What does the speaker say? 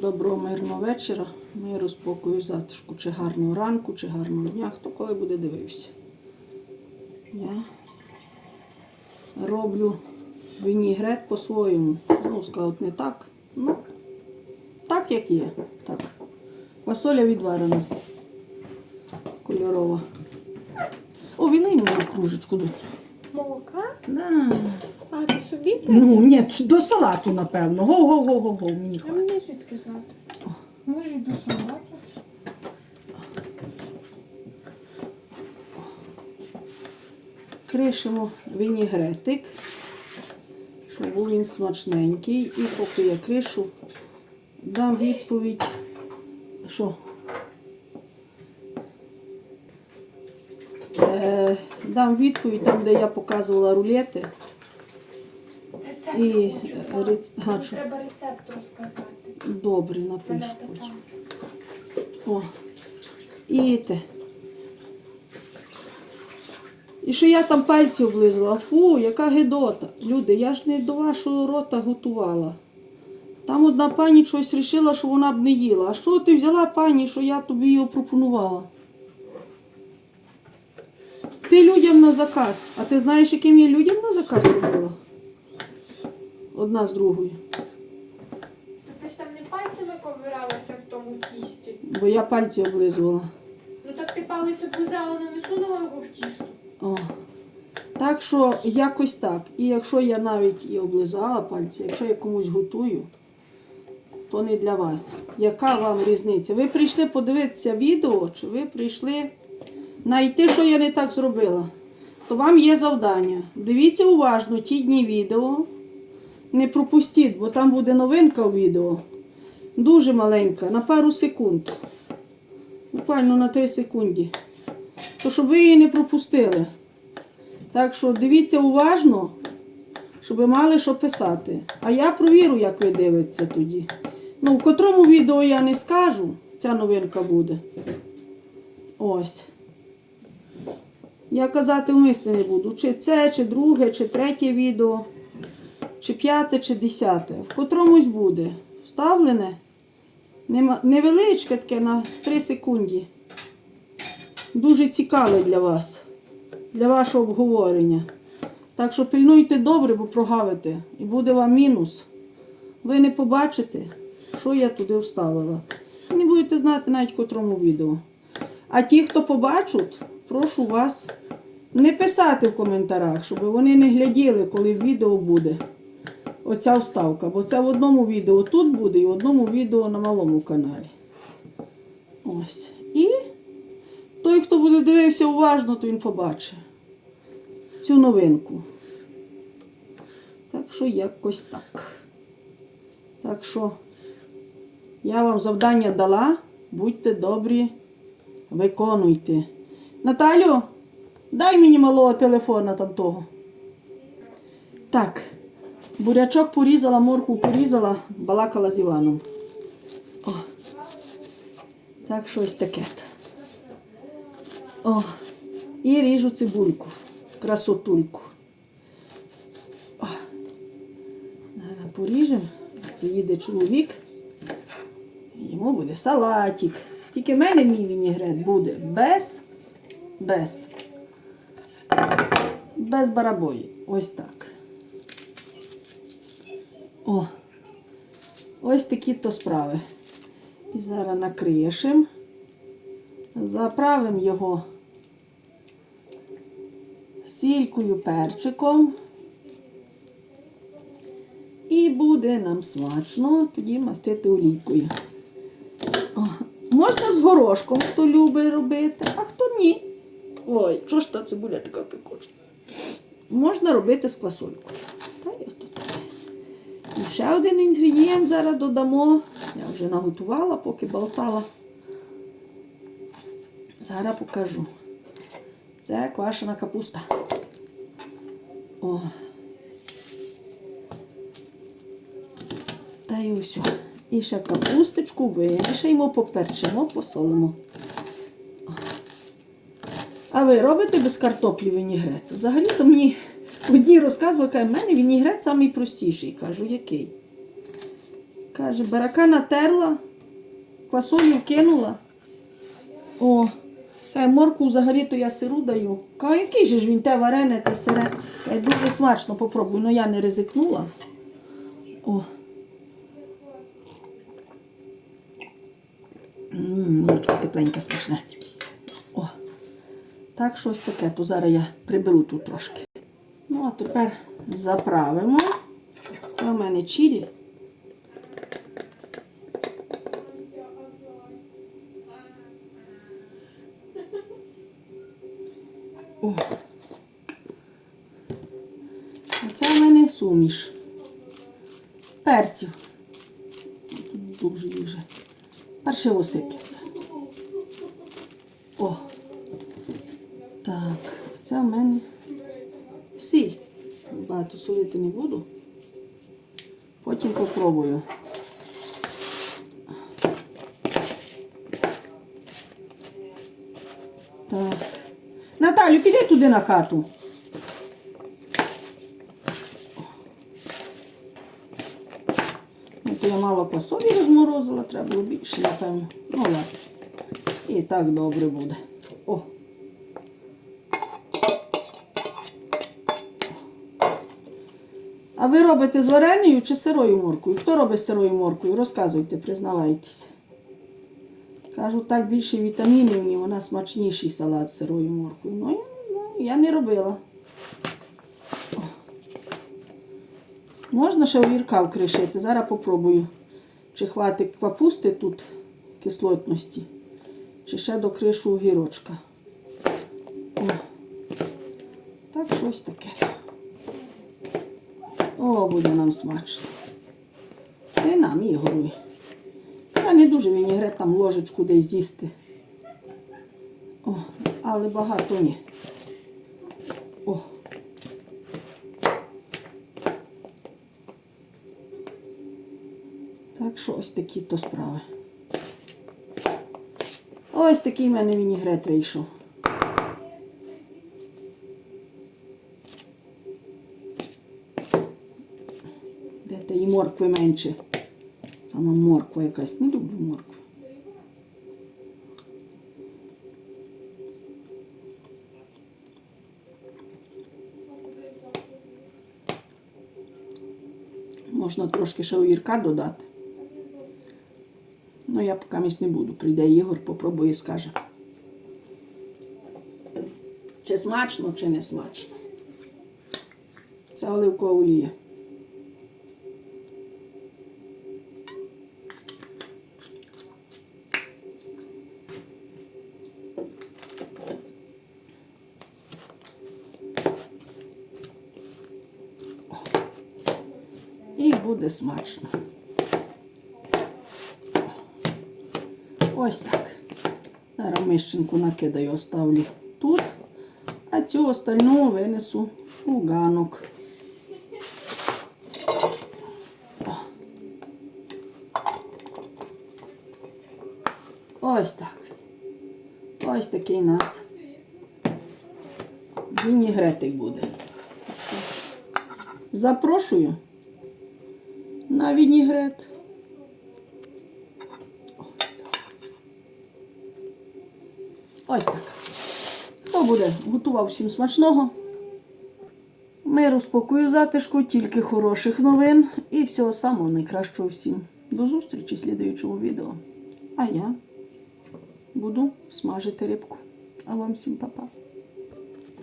Доброго мирного вечора, миру, спокою, затишку, чи гарного ранку, чи гарного дня, хто коли буде дивився. Я роблю вінігрет по-своєму. Ну, скажуть, не так. Ну, так, як є. Так. Фасоля відварена. Кольорова. О, він мені кружечку до цю. Молока? Да. А, ти собі? Ну, ні, до салату, напевно. Го-го-го-го-го, мені хватить. мені звідки знати? Може, й до салату. Кришимо вінігретик, щоб був він смачненький. І поки я кришу, дам відповідь, що е, дам відповідь там, де я показувала рулети. Рецепт І, хочу. рец- Мені що? Треба рецепт розказати. Добре, напишу потім. О. І те. І що я там пальці облизала. Фу, яка гидота. Люди, я ж не до вашого рота готувала. Там одна пані щось рішила, що вона б не їла. А що ти взяла, пані, що я тобі його пропонувала? Ти людям на заказ. А ти знаєш, яким я людям на заказ робила? Одна з другою. Ви ж там не пальцями ковиралася в тому тісті. Бо я пальці облизувала. Ну так ти палець облизала, не сунула його в тісто. О. Так що якось так. І якщо я навіть і облизала пальці, якщо я комусь готую, то не для вас. Яка вам різниця? Ви прийшли подивитися відео, чи ви прийшли знайти, що я не так зробила? То вам є завдання. Дивіться уважно ті дні відео. Не пропустіть, бо там буде новинка у відео. Дуже маленька, на пару секунд. Буквально на 3 секунди то щоб ви її не пропустили. Так що дивіться уважно, щоб ви мали що писати. А я провірю, як ви дивитеся тоді. Ну, в котрому відео я не скажу, ця новинка буде. Ось. Я казати вмисне не буду. Чи це, чи друге, чи третє відео, чи п'яте, чи десяте. В котромусь буде. Вставлене. Невеличке таке на 3 секунди дуже цікаве для вас, для вашого обговорення. Так що пильнуйте добре, бо прогавите. І буде вам мінус. Ви не побачите, що я туди вставила. Не будете знати навіть котрому відео. А ті, хто побачать, прошу вас не писати в коментарях, щоб вони не гляділи, коли відео буде оця вставка. Бо це в одному відео тут буде і в одному відео на малому каналі. Ось. Той, хто буде дивився уважно, то він побачить цю новинку. Так що якось так. Так що я вам завдання дала. Будьте добрі, виконуйте. Наталю, дай мені малого телефона там того. Так, бурячок порізала, морку порізала, балакала з Іваном. О. Так, щось таке. О, і ріжу цибульку, красотульку. О, зараз поріжемо, приїде чоловік, йому буде салатик. Тільки в мене мій вінігрет буде без, без, без барабої. Ось так. О, ось такі то справи. І зараз накришемо. Заправимо його сількою, перчиком. І буде нам смачно тоді мастити олійкою. Можна з горошком, хто любить робити, а хто ні. Ой, що ж та цибуля така пекуча. Можна робити з квасолькою. І ще один інгредієнт зараз додамо. Я вже наготувала, поки болтала. Зараз покажу. Це квашена капуста. О. Та й усю. І ще капусточку вимішаємо, поперчимо, посолимо. А ви робите без картоплі вінігрет? Взагалі-то мені одні розказували, кажуть, в мене вінігрет найпростіший. Кажу, який? Каже, барака натерла, квасолю кинула. О, каже, морку взагалі то я сиру даю. Каже, який же ж він те варене, те сире. Каже, дуже смачно, попробуй. Ну я не ризикнула. О. Ммм, молочко тепленьке смачне. О. Так, щось таке, то зараз я приберу тут трошки. Ну, а тепер заправимо. Це у мене чилі. О. Це у мене суміш. Перців. Тут Дуже їх вже. Перше осипляться. О. Так, це у мене сіль. Багато солити не буду. Потім попробую. Наталю, піди туди на хату. Ну, я мало квасолі розморозила, треба було більше, напевно. Ну ладно. І так добре буде. О. А ви робите з вареною чи сирою моркою? Хто робить сирою моркою? Розказуйте, признавайтеся. Кажуть, так більше вітамінів, і вона смачніший салат з сирою моркою. Ну, я не знаю, я не робила. О. Можна ще огірка вкришити. Зараз попробую. Чи хватить капусти тут кислотності, чи ще докришу огірочка. О. Так, щось таке. О, буде нам смачно. І нам, Ігору. Не дуже вінігрет там ложечку десь з'їсти. О, але багато ні. О. Так що ось такі то справи. Ось такий в мене вінігрет вийшов. Де та і моркви менше. Сама морква якась. Не люблю моркву. Можна трошки ще огірка додати. Ну, я поки місць не буду. Прийде Ігор, попробує і скаже. Чи смачно, чи не смачно. Це оливкова олія. І буде смачно. Ось так. Зараз мищенку накидаю, оставлю тут, а цю остальну винесу у ганок. Ось так. Ось такий у нас вінігретик буде. Запрошую на вінігрет. Ось так. Хто буде? Готував всім смачного. Миру, спокою, затишку, тільки хороших новин і всього самого найкращого всім. До зустрічі в слідуючому відео. А я буду смажити рибку. А вам всім па-па.